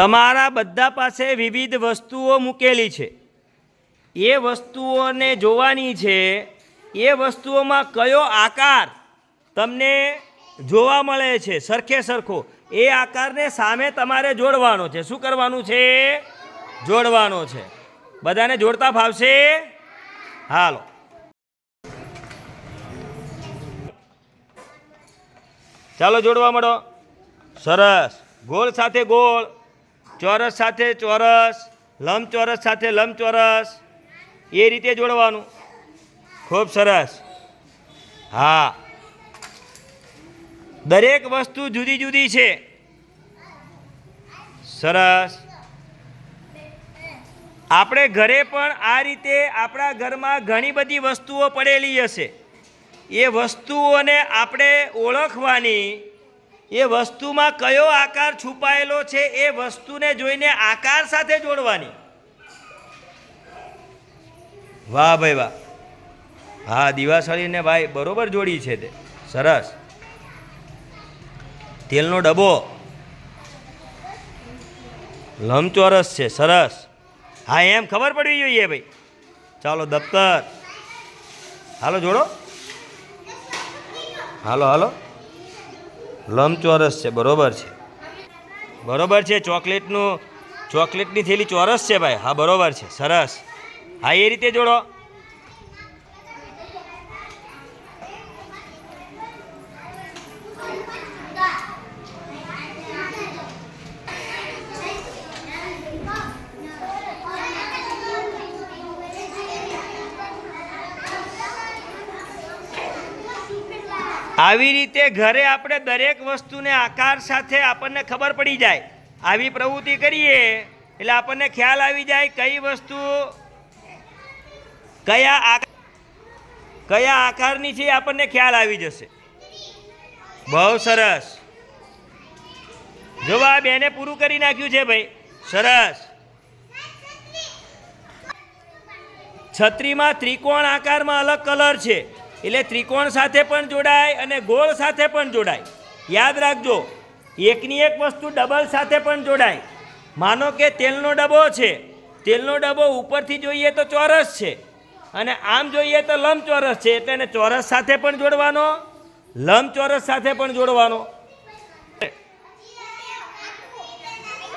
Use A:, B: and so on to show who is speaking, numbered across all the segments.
A: તમારા બધા પાસે વિવિધ વસ્તુઓ મૂકેલી છે. એ વસ્તુઓને જોવાની છે, એ વસ્તુઓમાં કયો આકાર તમને જોવા મળે છે, સરખે સરખો. એ આકારને સામે તમારે જોડવાનો છે. શું કરવાનું છે? જોડવાનો છે. બધાને જોડતા ફાવશે? હાલો. ચાલો જોડવા મળો. સરસ. ગોળ સાથે ગોળ. ચોરસ સાથે ચોરસ, લંબચોરસ સાથે લંબચોરસ. એ રીતે જોડવાનું. ખૂબ સરસ. હા. દરેક વસ્તુ જુદી જુદી છે. સરસ. આપણે ઘરે પણ આ રીતે આપણા ઘરમાં ઘણી બધી વસ્તુઓ પડેલી હશે. એ વસ્તુઓને આપણે ઓળખવાની એ વસ્તુમાં કયો આકાર છુપાયેલો છે એ વસ્તુને જોઈને આકાર સાથે જોડવાની. વાહ ભાઈ વાહ. હા, દિવાસળીને ભાઈ બરોબર જોડી છે તે. સરસ. તેલનો ડબ્બો. લંબચોરસ છે, સરસ. હા, એમ ખબર પડવી જોઈએ ભાઈ. ચાલો, દફતર. હાલો, જોડો. હાલો હાલો. લંબચોરસ છે, બરોબર છે. બરોબર છે, ચોકલેટનું, ચોકલેટની થેલી ચોરસ છે ભાઈ? હા, બરોબર છે, સરસ. હા, એ રીતે જોડો. આવી રીતે ઘરે આપણે દરેક વસ્તુને આકાર સાથે આપણને ખબર પડી જાય. આવી પ્રવૃત્તિ કરીએ એટલે આપણને ખ્યાલ આવી જાય કઈ વસ્તુ કયા કયા આકારની છે આપણને ખ્યાલ આવી જશે. બહુ સરસ. જો આ બેને પૂરું કરી નાખ્યું છે ભાઈ. સરસ. છત્રીમાં ત્રિકોણ આકારમાં અલગ કલર છે. એટલે ત્રિકોણ સાથે પણ જોડાય અને ગોળ સાથે પણ જોડાય. યાદ રાખજો, એકની એક વસ્તુ ડબલ સાથે પણ જોડાય. માનો કે તેલનો ડબ્બો છે, તેલનો ડબ્બો ઉપરથી જોઈએ તો ચોરસ છે અને આમ જોઈએ તો લંબચોરસ છે, એટલે એને ચોરસ સાથે પણ જોડવાનો, લંબચોરસ સાથે પણ જોડવાનો.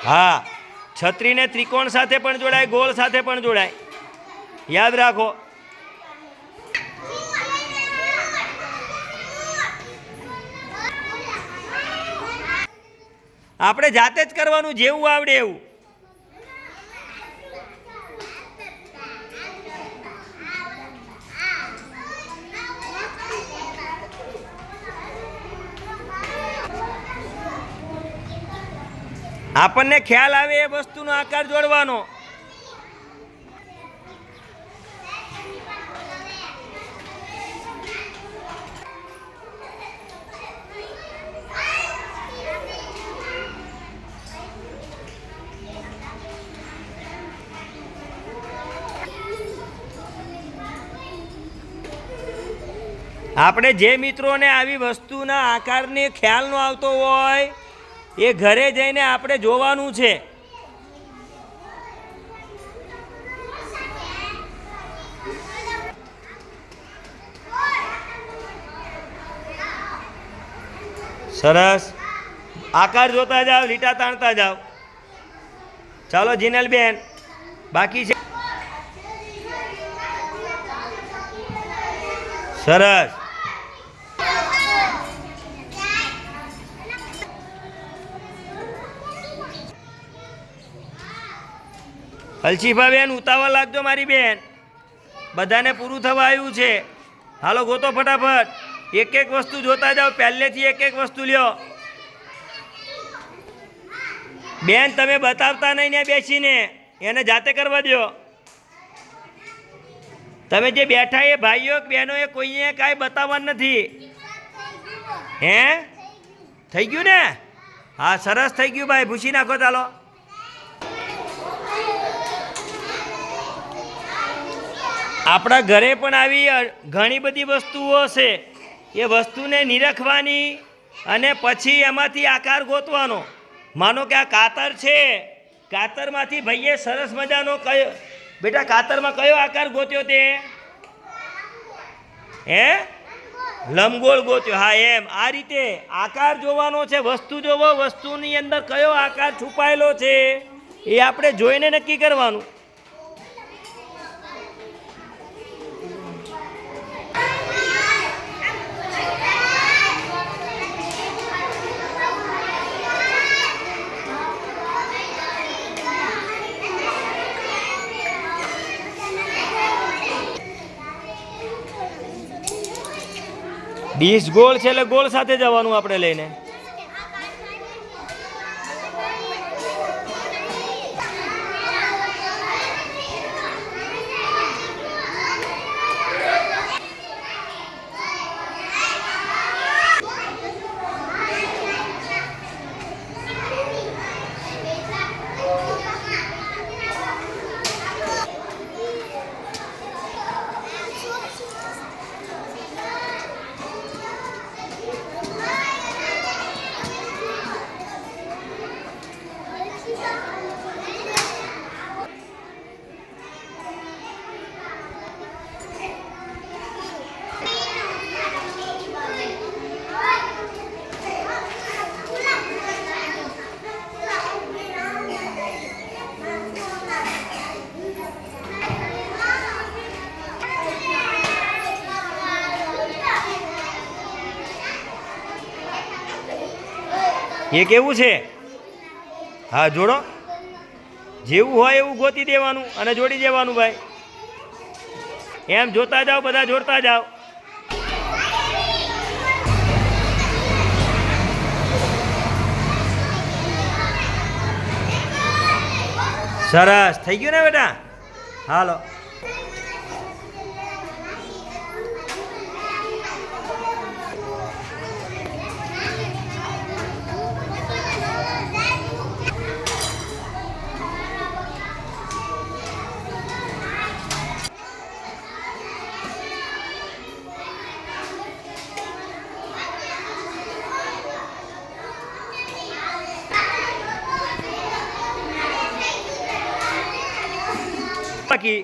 A: હા, છત્રીને ત્રિકોણ સાથે પણ જોડાય, ગોળ સાથે પણ જોડાય. યાદ રાખો આપણે જાતે જ કરવાનું જેવું આવડે એવું. આપણને ખ્યાલ આવે એ વસ્તુનો આકાર જોડવાનો. આપણે જે મિત્રોને આવી વસ્તુના આકારને ખ્યાલ ન આવતો હોય, એ ઘરે જઈને આપણે જોવાનું છે. સરસ. આકાર જોતા જાઓ, લીટા તાણતા જાઓ. ચાલો જીનલબેન બાકી છે. સરસ. અલસીફાબેન ઉતાવળ લાગજો મારી બેન. બધાને પૂરું થવા આવ્યું છે. હાલો, ગોતો ફટાફટ. એક એક વસ્તુ જોતા જાઓ, પહેલેથી એક એક વસ્તુ લ્યો. બેન, તમે બતાવતા નહીં ને બેસીને. એને જાતે કરવા દો તમે જે બેઠા એ ભાઈઓ બહેનો એ કોઈએ કાંઈ બતાવવાનું નથી. હે? થઈ ગયું ને? હા, સરસ થઈ ગયું ભાઈ. ભૂસી નાખો ચાલો. આપણા ઘરે પણ આવી ઘણી બધી વસ્તુઓ છે. એ વસ્તુને નિરખવાની અને પછી એમાંથી આકાર ગોતવાનો. માનો કે આ કાતર છે, કાતરમાંથી ભાઈએ સરસ મજાનો કયો, બેટા કાતરમાં કયો આકાર ગોત્યો તે? હે? લંબગોળ ગોત્યો. હા, એમ. આ રીતે આકાર જોવાનો છે, વસ્તુ જોવો, વસ્તુની અંદર કયો આકાર છુપાયેલો છે, એ આપણે જોઈને નક્કી કરવાનું. ડીશ ગોળ છે એટલે ગોળ સાથે જવાનું આપણે લઈને. એ કેવું છે? હા, જોડો. જેવું હોય એવું ગોતી દેવાનું અને જોડી દેવાનું ભાઈ. એમ જોતા જાઓ, બધા જોડતા જાઓ. સરસ. થઈ ગયું ને બેટા? હાલો. બાકી.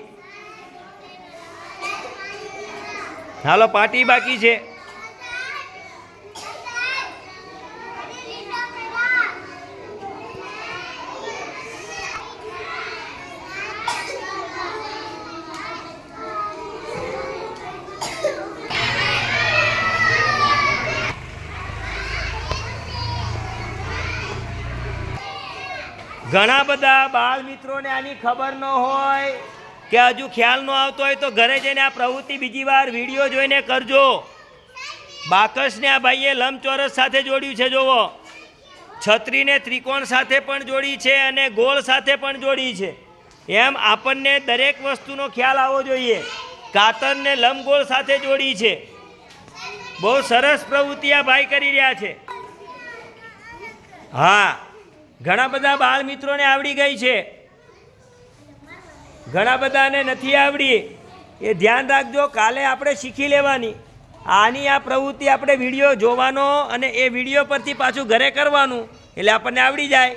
A: હાલો પાર્ટી બાકી છે. ઘણા બધા બાળ મિત્રોને આની ખબર ન હોય. કે હજુ ખ્યાલ ન આવતો હોય તો ઘરે જઈને આ પ્રવૃત્તિ બીજી વાર વીડિયો જોઈને કરજો. બાકસને આ ભાઈએ લંબચોરસ સાથે જોડ્યું છે, જોવો. છત્રીને ત્રિકોણ સાથે પણ જોડી છે અને ગોળ સાથે પણ જોડી છે. એમ આપણને દરેક વસ્તુનો ખ્યાલ આવવો જોઈએ. કાતરને લંબગોળ સાથે જોડી છે. બહુ સરસ પ્રવૃત્તિ આ ભાઈ કરી રહ્યા છે. હા, ઘણા બધા બાળ મિત્રોને આવડી ગઈ છે. ઘણા બધાને નથી આવડી. એ ધ્યાન રાખજો, કાલે આપણે શીખી લેવાની. આની આ પ્રવૃત્તિ આપણે વીડિયો જોવાનો અને એ વીડિયો પરથી પાછું ઘરે કરવાનું. એટલે આપણને આવડી જાય.